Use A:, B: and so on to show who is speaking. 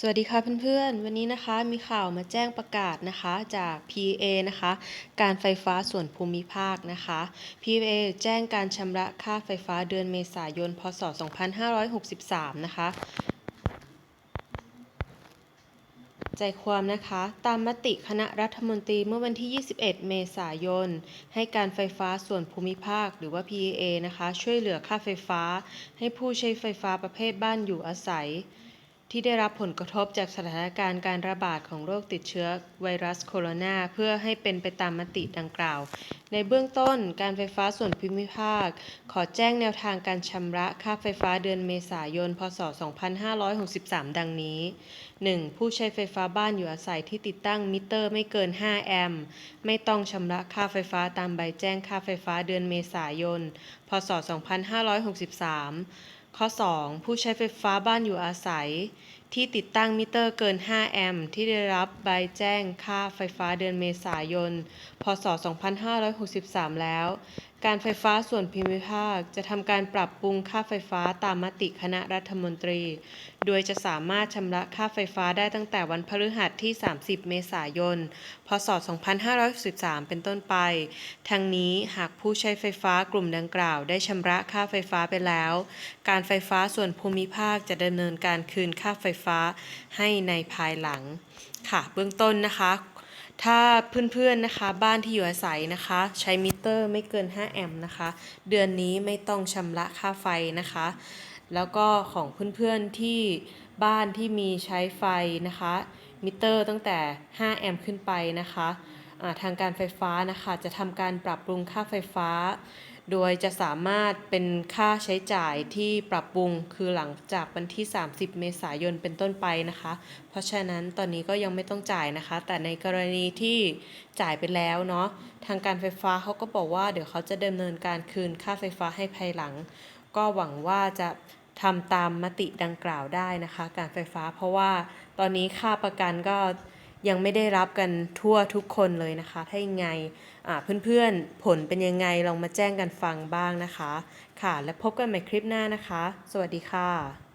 A: สวัสดีค่ะเพื่อนๆ วันนี้นะคะมีข่าวมาแจ้งประกาศนะคะจาก PA นะคะ การไฟฟ้าส่วนภูมิภาคนะคะ PA แจ้งการชำระค่าไฟฟ้าเดือนเมษายน พศ 2563 นะคะใจความนะคะ ตามมติคณะรัฐมนตรีเมื่อวันที่ 21 เมษายน ให้การไฟฟ้าส่วนภูมิภาค หรือว่า PA นะคะ ช่วยเหลือค่าไฟฟ้า ให้ผู้ใช้ไฟฟ้าประเภทบ้านอยู่อาศัย ที่ได้รับผลกระทบจากสถานการณ์การระบาดของโรคติดเชื้อไวรัสโคโรนาเพื่อให้เป็นไปตามมติดังกล่าว ในเบื้องต้นการไฟฟ้าส่วนภูมิภาค ขอแจ้งแนวทางการชำระค่าไฟฟ้าเดือนเมษายน พศ 2563 ดังนี้ 1. ผู้ใช้ไฟฟ้าบ้านอยู่อาศัยที่ติดตั้งมิเตอร์ไม่เกิน 5 แอมป์ไม่ต้องชำระค่าไฟฟ้าตามใบแจ้งค่าไฟฟ้าเดือนเมษายน พศ 2563ข้อ 2. ผู้ใช้ไฟฟ้าบ้านอยู่อาศัย ที่ติดตั้งมิเตอร์เกิน 5 แอมป์ที่ได้รับใบแจ้งค่าไฟฟ้าเดือนเมษายน พศ 2563 แล้ว การไฟฟ้าส่วนภูมิภาคจะทำการปรับปรุงค่าไฟฟ้าตามมติคณะรัฐมนตรี โดยจะสามารถชำระค่าไฟฟ้าได้ตั้งแต่วันพฤหัสที่ 30 เมษายน พศ 2563เป็นต้นไป ทั้งนี้หากผู้ใช้ไฟฟ้ากลุ่มดังกล่าว ได้ชำระค่าไฟฟ้าไปแล้ว การไฟฟ้าส่วนภูมิภาคจะดำเนินการคืนค่าไฟฟ้าให้ในภายหลัง ค่ะ เบื้องต้นนะคะ ถ้าเพื่อนๆนะคะ บ้านที่อยู่อาศัยนะคะ ใช้มิเตอร์ไม่เกิน 5 แอมป์นะคะ เดือนนี้ไม่ต้องชำระค่าไฟนะคะ แล้วก็ของเพื่อนๆที่บ้านที่มีใช้ไฟนะคะ มิเตอร์ตั้งแต่ 5 แอมป์ขึ้นไปนะคะทางการไฟฟ้านะคะจะทำการปรับปรุงค่าไฟฟ้า โดยจะสามารถเป็นค่าใช้จ่ายที่ปรับปรุงคือหลังจากวันที่ 30 เมษายนเป็นต้นไปนะคะ เพราะฉะนั้นตอนนี้ก็ยังไม่ต้องจ่ายนะคะ แต่ในกรณีที่จ่ายไปแล้วเนาะทางการไฟฟ้าเขาก็บอกว่าเดี๋ยวเขาจะดำเนินการคืนค่าไฟฟ้าให้ภายหลัง ก็หวังว่าจะทำตามมติดังกล่าวได้นะคะ การไฟฟ้าเพราะว่าตอนนี้ค่าประกันก็ ยังไม่ได้รับกันทั่วทุกคนเลยนะคะ ถ้ายังไงเพื่อนๆผลเป็นยังไงลองมาแจ้งกันฟังบ้างนะคะ ค่ะ และพบกันใหม่คลิปหน้านะคะ สวัสดีค่ะ